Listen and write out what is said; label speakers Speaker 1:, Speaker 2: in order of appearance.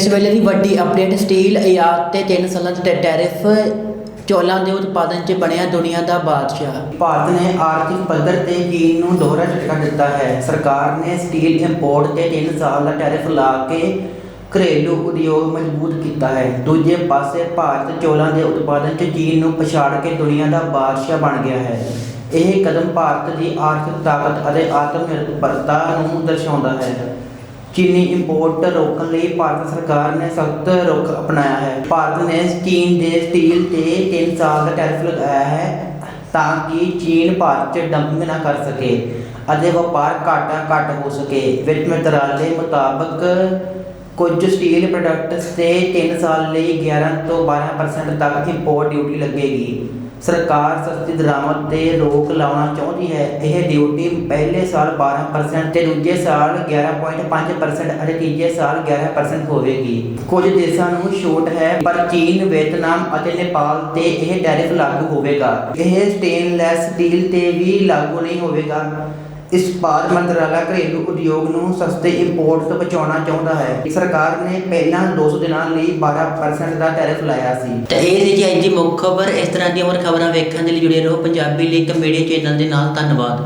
Speaker 1: ਇਸ ਵੇਲੇ ਦੀ ਵੱਡੀ ਅਪਡੇਟ ਸਟੀਲ ਆਯਾਤ ਤੇ 3 ਸਾਲਾਂ ਦੇ ਟੈਰਿਫ ਚੌਲਾਂ ਦੇ ਉਤਪਾਦਨ 'ਚ ਬਣਿਆ ਦੁਨੀਆ ਦਾ ਬਾਦਸ਼ਾਹ।
Speaker 2: ਭਾਰਤ ਨੇ ਆਰਥਿਕ ਪੱਧਰ ਤੇ ਚੀਨ ਨੂੰ ਦੋਹਰਾ ਝਟਕਾ ਦਿੱਤਾ ਹੈ। ਸਰਕਾਰ ਨੇ ਸਟੀਲ ਇੰਪੋਰਟ ਤੇ 3 ਸਾਲ ਦਾ ਟੈਰਿਫ ਲਾ ਕੇ ਘਰੇਲੂ ਉਦਯੋਗ ਮਜ਼ਬੂਤ ਕੀਤਾ ਹੈ। ਦੂਜੇ ਪਾਸੇ ਭਾਰਤ ਚੌਲਾਂ ਦੇ ਉਤਪਾਦਨ 'ਚ ਚੀਨ ਨੂੰ ਪਛਾੜ ਕੇ ਦੁਨੀਆ ਦਾ ਬਾਦਸ਼ਾਹ ਬਣ ਗਿਆ ਹੈ। ਇਹ ਕਦਮ ਭਾਰਤ ਦੀ ਆਰਥਿਕ ਤਾਕਤ ਅਤੇ ਆਤਮ ਨਿਰਭਰਤਾ ਨੂੰ ਦਰਸਾਉਂਦਾ ਹੈ। ਚੀਨੀ ਇੰਪੋਰਟ ਰੋਕਣ ਲਈ ਭਾਰਤ ਸਰਕਾਰ ਨੇ ਸਖਤ ਰੁਖ ਅਪਣਾਇਆ ਹੈ। ਭਾਰਤ ਨੇ ਚੀਨ ਦੇ ਸਟੀਲ ਤੇ 3 ਸਾਲ ਦਾ ਟੈਰਿਫ ਲਗਾਇਆ ਹੈ ਤਾਂ ਕਿ ਚੀਨ ਭਾਰਤ 'ਚ ਡੰਪਿੰਗ ਨਾ ਕਰ ਸਕੇ ਅਤੇ ਵਪਾਰ ਘਾਟਾ ਘੱਟ ਹੋ ਸਕੇ। ਵਿੱਤ ਮੰਤਰਾਲੇ ਮੁਤਾਬਕ ਕੁਝ ਸਟੀਲ ਪ੍ਰੋਡਕਟਸ ਤੇ 3 ਸਾਲ ਲਈ 11 ਤੋਂ 12% ਤੱਕ ਇੰਪੋਰਟ ਡਿਊਟੀ ਲੱਗੇਗੀ। ਸਰਕਾਰ ਸਸਤੀ ਦਰਾਮਦ ਤੇ ਰੋਕ ਲਾਉਣਾ ਚਾਹੁੰਦੀ ਹੈ। ਇਹ ਡਿਊਟੀ ਪਹਿਲੇ ਸਾਲ 12% ਤੇ ਦੂਜੇ ਸਾਲ 11.5% ਅਤੇ ਤੀਜੇ ਸਾਲ 11% ਹੋਵੇਗੀ। ਕੁਝ ਦੇਸ਼ਾਂ ਨੂੰ ਛੋਟ ਹੈ, ਪਰ ਚੀਨ, ਵੀਅਤਨਾਮ ਅਤੇ ਨੇਪਾਲ ਤੇ ਇਹ ਟੈਰਿਫ ਲਾਗੂ ਹੋਵੇਗਾ। ਇਹ ਸਟੇਨਲੈਸ ਸਟੀਲ ਤੇ ਵੀ ਲਾਗੂ ਨਹੀਂ ਹੋਵੇਗਾ। ਇਸਪਾਤ ਮੰਤਰਾਲਾ ਘਰੇਲੂ ਉਦਯੋਗ ਨੂੰ ਸਸਤੇ ਇੰਪੋਰਟ ਤੋਂ ਬਚਾਉਣਾ ਚਾਹੁੰਦਾ ਹੈ। ਸਰਕਾਰ ਨੇ ਪਹਿਲਾਂ 200 ਦਿਨਾਂ ਲਈ 12% ਦਾ ਟੈਰਿਫ ਲਾਇਆ ਸੀ।
Speaker 1: ਤੇ ਇਹ ਸੀ ਜੀ ਅੱਜ ਦੀ ਮੁੱਖ ਖਬਰ। ਇਸ ਤਰ੍ਹਾਂ ਦੀਆਂ ਹੋਰ ਖਬਰਾਂ ਵੇਖਣ ਦੇ ਲਈ ਜੁੜੇ ਰਹੋ ਪੰਜਾਬੀ ਲਿੰਕ ਮੀਡੀਆ ਚੈਨਲ ਦੇ ਨਾਲ। ਧੰਨਵਾਦ।